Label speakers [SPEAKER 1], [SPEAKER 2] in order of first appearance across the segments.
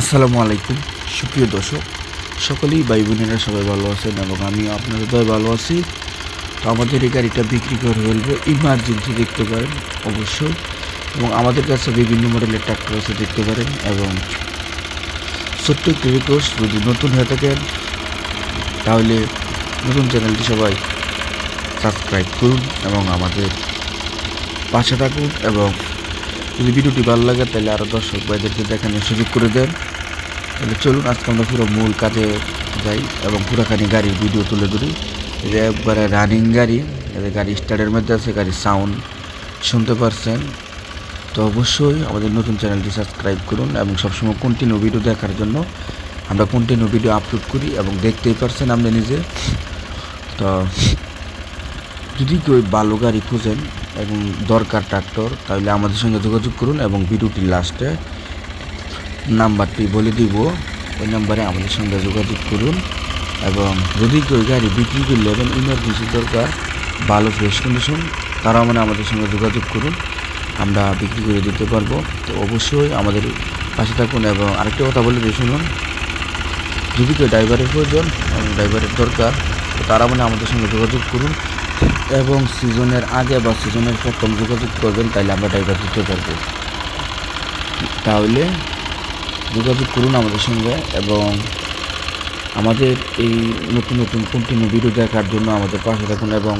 [SPEAKER 1] আসসালামু আলাইকুম। সুপ্রিয় দর্শক, সকলেই ভাই বোনেরা সবাই ভালো আছেন এবং আমি আপনাদের দয় ভালো আছি। তো আমাদের এই গাড়িটা বিক্রি করে ফেলব ইমার্জেন্সি দেখতে পারেন, অবশ্যই। এবং আমাদের কাছে বিভিন্ন মডেলের ট্রাক্টর আছে দেখতে পারেন এবং ছোট্ট একটি যদি নতুন হয়ে থাকেন, তাহলে নতুন চ্যানেলটি সবাই সাবস্ক্রাইব করুন এবং আমাদের পাশে থাকুন এবং যদি ভিডিওটি ভালো লাগে, তাহলে আরও দর্শক ভাইদেরকে দেখানোর সুযোগ করে দেন। তাহলে চলুন, আজকে আমরা পুরো মূল কাজে যাই এবং পুরাখানি গাড়ির ভিডিও তুলে ধরি। এটা একবারে রানিং গাড়ি এদের গাড়ি স্টার্টের মধ্যে আছে, গাড়ির সাউন্ড শুনতে পারছেন। তো অবশ্যই আমাদের নতুন চ্যানেলটি সাবস্ক্রাইব করুন এবং সবসময় কন্টিনিউ ভিডিও দেখার জন্য আমরা কন্টিনিউ ভিডিও আপলোড করি এবং দেখতেই পারছেন আপনি নিজে। তো যদি কেউ ভালো গাড়ি খুঁজেন এবং দরকার ট্রাক্টর, তাহলে আমাদের সঙ্গে যোগাযোগ করুন এবং ভিডিওটির লাস্টে নাম্বারটি বলে দিব। ওই নাম্বারে আমাদের সঙ্গে যোগাযোগ করুন এবং যদি কেউ গাড়ি বিক্রি করলে এবং ইমার্জেন্সি দরকার, ভালো ফ্রেশ কন্ডিশন তারা মানে আমাদের সঙ্গে যোগাযোগ করুন। আমরা বিক্রি করে দিতে পারব। তো অবশ্যই আমাদের পাশে থাকুন এবং আরেকটা কথা বলে দিয়ে শুনুন। যদি কেউ ড্রাইভারের প্রয়োজন এবং ড্রাইভারের দরকার, তো তারা মানে আমাদের সঙ্গে যোগাযোগ করুন। এবং সিজনের আগে বা সিজনের প্রথম যোগাযোগ করবেন তাহলে আমরা ড্রাইভার দিতে পারব। তাহলে যোগাযোগ করুন আমাদের সঙ্গে এবং আমাদের এই নতুন নতুন কন্টিনিউ ভিডিও দেখার জন্য আমাদের পাশে থাকুন এবং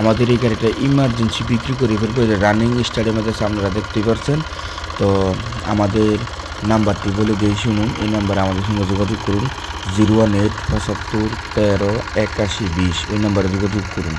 [SPEAKER 1] আমাদের এই গাড়িটা ইমার্জেন্সি বিক্রি করে ফেলব এটা রানিং স্টাডিয়ামের কাছে আপনারা দেখতেই পারছেন। তো আমাদের নাম্বারটি বলে দিয়ে শুনুন, এই নাম্বারে আমাদের সঙ্গে যোগাযোগ করুন জিরো ওয়ান এইট পঁচাত্তর, তেরো, একাশি, বিশ, ওই নাম্বারে যোগাযোগ করুন।